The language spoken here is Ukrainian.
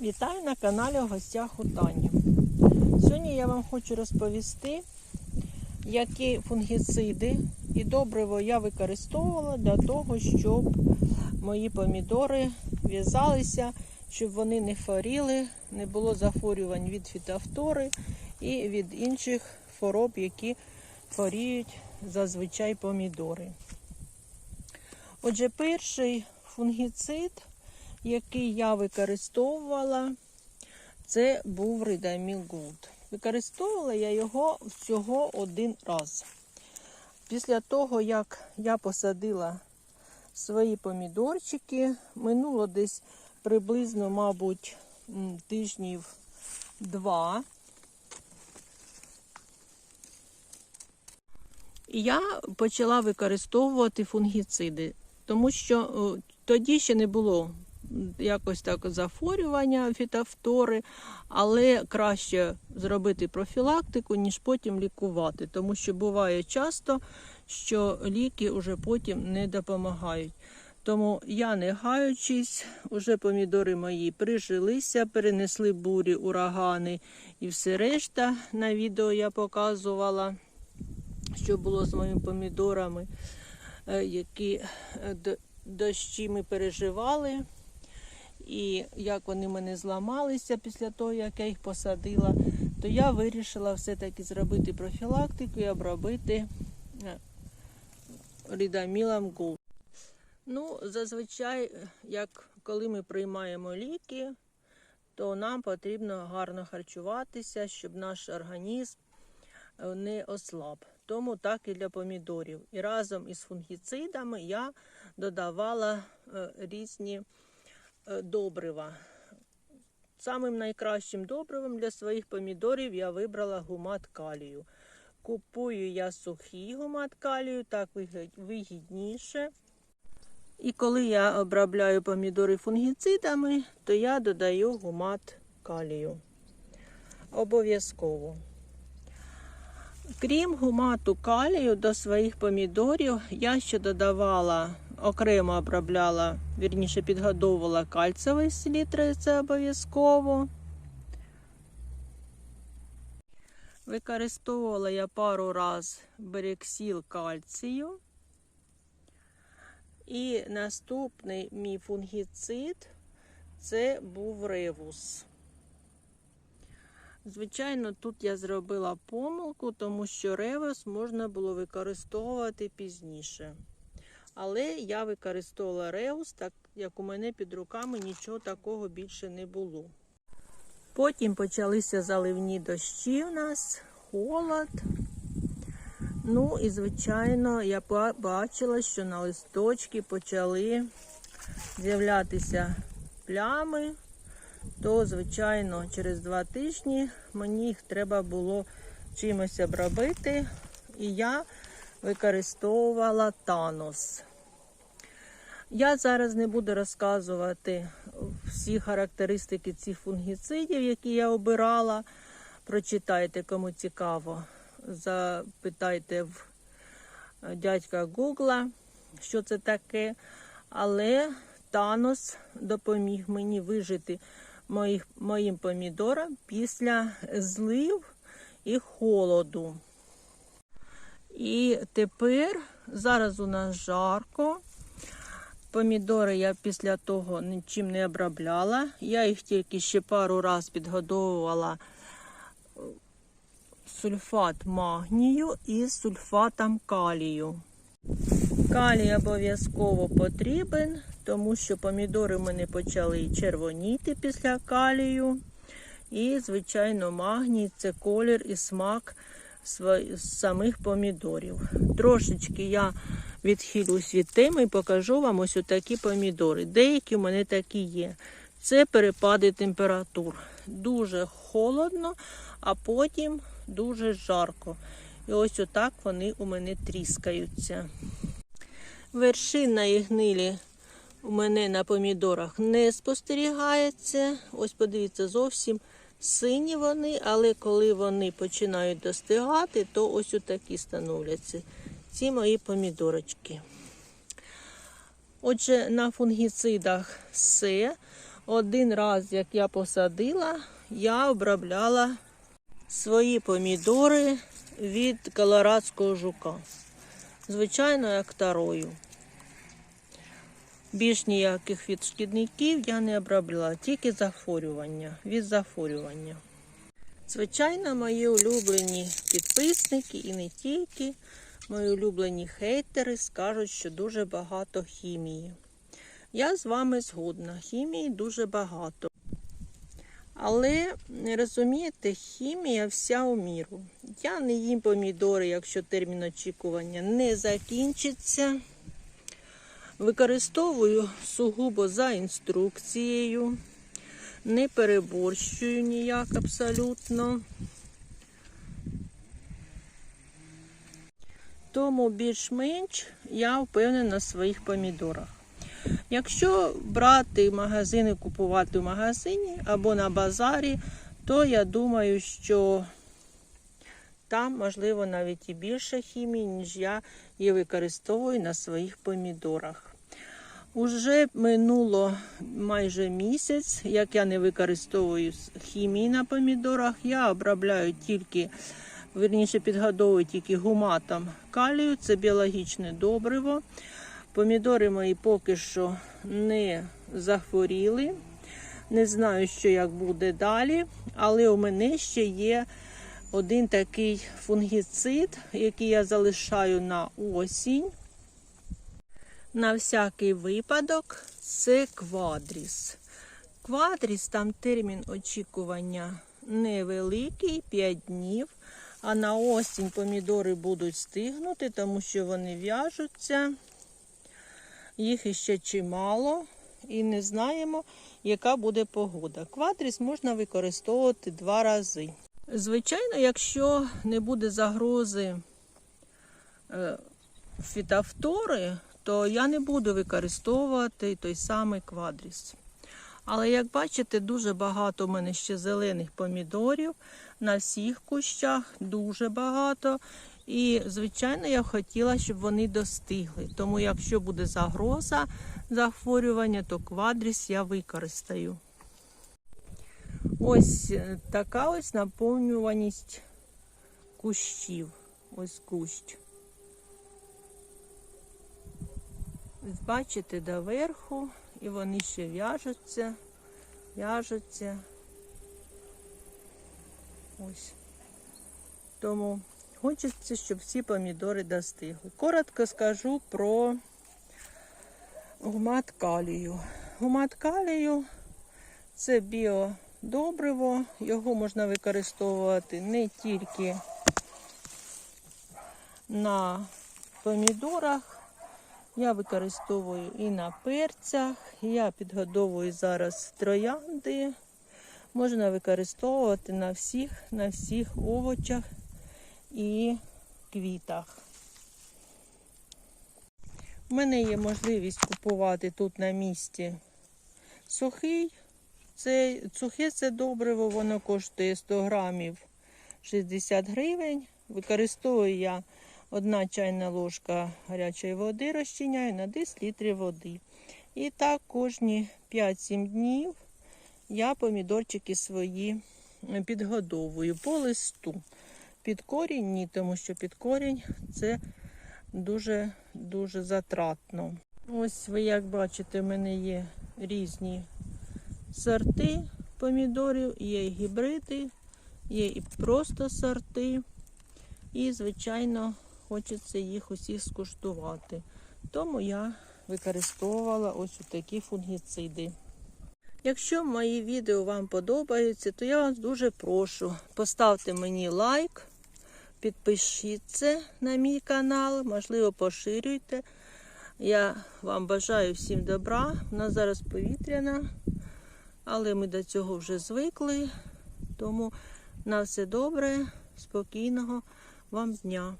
Вітаю на каналі в гостях у Тані. Сьогодні я вам хочу розповісти, які фунгіциди і добриво я використовувала для того, щоб мої помідори в'язалися, щоб вони не хворіли, не було захворювань від фітофтори і від інших хвороб, які хворіють зазвичай помідори. Отже, перший фунгіцид який я використовувала, це був Ридаміл Gold. Використовувала я його всього один раз. Після того, як я посадила свої помідорчики, минуло десь приблизно, мабуть, тижнів два. Я почала використовувати фунгіциди, тому що тоді ще не було якось так захворювання фітофтори, але краще зробити профілактику, ніж потім лікувати, тому що буває часто, що ліки вже потім не допомагають. Тому я не гаючись, уже помідори мої прижилися, перенесли бурі, урагани і все решта. На відео я показувала, що було з моїми помідорами, е, які е, дощі ми переживали і як вони мене зламалися після того, як я їх посадила, то я вирішила все-таки зробити профілактику і обробити е, рідамілом Gold. Ну, зазвичай, як коли ми приймаємо ліки, то нам потрібно гарно харчуватися, щоб наш організм е, не ослаб. Тому так і для помідорів. І разом із фунгіцидами я додавала е, різні е, добрива. Самим найкращим добривом для своїх помідорів я вибрала гумат калію. Купую я сухий гумат калію, так вигідніше. І коли я обробляю помідори фунгіцидами, то я додаю гумат калію. Обов'язково. Крім гумату калію до своїх помідорів, я ще додавала, окремо обробляла, вірніше підгодовувала кальцевий селітри, це обов'язково. Використовувала я пару раз берексіл кальцію. І наступний мій фунгіцид це був ревус. Звичайно, тут я зробила помилку, тому що ревус можна було використовувати пізніше. Але я використовувала реус, так як у мене під руками нічого такого більше не було. Потім почалися заливні дощі у нас, холод. Ну і, звичайно, я ба- бачила, що на листочки почали з'являтися плями то, звичайно, через два тижні мені їх треба було чимось обробити, і я використовувала Танос. Я зараз не буду розказувати всі характеристики цих фунгіцидів, які я обирала. Прочитайте, кому цікаво. Запитайте в дядька Гугла, що це таке. Але Танос допоміг мені вижити моїх, моїм помідорам після злив і холоду. І тепер, зараз у нас жарко. Помідори я після того нічим не обробляла. Я їх тільки ще пару разів підгодовувала е, сульфат магнію із сульфатом калію. Калій обов'язково потрібен, тому що помідори в мене почали червоніти після калію. І, звичайно, магній це колір і смак самих помідорів. Трошечки я відхилюсь від теми і покажу вам ось такі помідори. Деякі в мене такі є. Це перепади температур. Дуже холодно, а потім дуже жарко. І ось отак вони у мене тріскаються. Вершина і гнилі у мене на помідорах не спостерігається. Ось подивіться, зовсім сині вони, але коли вони починають достигати, то ось отакі становляться. Ці мої помідорочки. Отже, на фунгіцидах все. один раз, як я посадила, я обробляла свої помідори від колорадського жука. Звичайно, як тарою. Більш ніяких від шкідників я не обробляла, тільки захворювання, від захворювання. Звичайно, мої улюблені підписники і не тільки, мої улюблені хейтери скажуть, що дуже багато хімії. Я з вами згодна, хімії дуже багато. Але розумієте, хімія вся у міру. Я не їм помідори, якщо термін очікування не закінчиться. Використовую сугубо за інструкцією, не переборщую ніяк абсолютно. Тому більш-менш я впевнена на своїх помідорах. Якщо брати магазини, купувати в магазині або на базарі, то я думаю, що там, можливо, навіть і більше хімії, ніж я її використовую на своїх помідорах. Уже минуло майже місяць, як я не використовую хімії на помідорах, я обробляю тільки, верніше підгодовую тільки гуматом калію, це біологічне добриво. Помідори мої поки що не захворіли. Не знаю, що як буде далі, але у мене ще є один такий фунгіцид, який я залишаю на осінь. На всякий випадок це квадріс. Квадріс, там термін очікування невеликий, 5 днів. А на осінь помідори будуть стигнути, тому що вони в'яжуться. Їх іще чимало і не знаємо, яка буде погода. Квадріс можна використовувати два рази. Звичайно, якщо не буде загрози е, фітофтори, то я не буду використовувати той самий квадріс. Але як бачите, дуже багато у мене ще зелених помідорів на всіх кущах, дуже багато. І, звичайно, я хотіла, щоб вони достигли. Тому, якщо буде загроза захворювання, то квадріс я використаю. Ось е, така ось наповнюваність кущів. Ось кущ. Бачите, доверху, і вони ще в'яжуться, в'яжуться. Ось. Тому хочеться, щоб всі помідори достигли. Коротко скажу про гумат калію. Гумат калію це біодобриво, його можна використовувати не тільки на помідорах. Я використовую і на перцях, я підгодовую зараз троянди. Можна використовувати на всіх, на всіх овочах і квітах. У мене є можливість купувати тут на місці сухий. Це, сухе це добриво, воно коштує 100 грамів 60 гривень. Використовую я одна чайна ложка гарячої води, розчиняю на 10 літрів води. І так кожні 5-7 днів я помідорчики свої підгодовую по листу. Під корінь ні, тому що під корінь це дуже-дуже затратно. Ось ви, як бачите, в мене є різні сорти помідорів, є і гібриди, є і просто сорти. І, звичайно, хочеться їх усіх скуштувати. Тому я використовувала ось такі фунгіциди. Якщо мої відео вам подобаються, то я вас дуже прошу, поставте мені лайк, підпишіться на мій канал, можливо, поширюйте. Я вам бажаю всім добра. У нас зараз повітряна, але ми до цього вже звикли. Тому на все добре, спокійного вам дня.